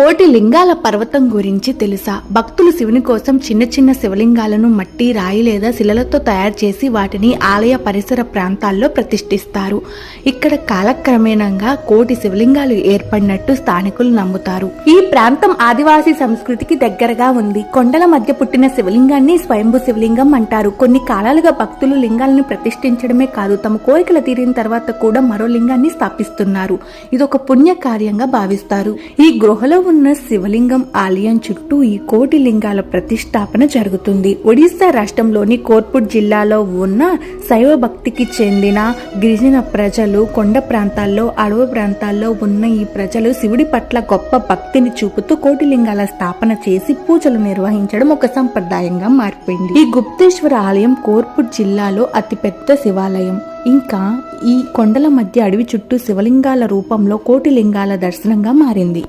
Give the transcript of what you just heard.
కోటి లింగాల పర్వతం గురించి తెలుసా? భక్తులు శివుని కోసం చిన్న చిన్న శివలింగాలను మట్టి రాయి లేదా శిలలతో తయారు చేసి వాటిని ఆలయ పరిసర ప్రాంతాల్లో ప్రతిష్ఠిస్తారు. ఇక్కడ కాలక్రమేణంగా కోటి శివలింగాలు ఏర్పడినట్టు స్థానికులు నమ్ముతారు. ఈ ప్రాంతం ఆదివాసీ సంస్కృతికి దగ్గరగా ఉంది. కొండల మధ్య పుట్టిన శివలింగాన్ని స్వయంభు శివలింగం అంటారు. కొన్ని కాలాలుగా భక్తులు లింగాలను ప్రతిష్ఠించడమే కాదు తమ కోరికలు తీరిన తర్వాత కూడా మరో లింగాన్ని స్థాపిస్తున్నారు. ఇదొక పుణ్య కార్యంగా భావిస్తారు. ఈ గృహలో ఉన్న శివలింగం ఆలయం చుట్టూ ఈ కోటి లింగాల ప్రతిష్టాపన జరుగుతుంది. ఒడిశా రాష్ట్రంలోని కోర్పుట్ జిల్లాలో ఉన్న శైవ భక్తికి చెందిన గిరిజన ప్రజలు కొండ ప్రాంతాల్లో అడవి ప్రాంతాల్లో ఉన్న ఈ ప్రజలు శివుడి పట్ల గొప్ప భక్తిని చూపుతూ కోటి లింగాల స్థాపన చేసి పూజలు నిర్వహించడం ఒక సంప్రదాయంగా మారిపోయింది. ఈ గుప్తేశ్వర ఆలయం కోర్పుట్ జిల్లాలో అతిపెద్ద శివాలయం. ఇంకా ఈ కొండల మధ్య అడవి చుట్టూ శివలింగాల రూపంలో కోటి లింగాల దర్శనంగా మారింది.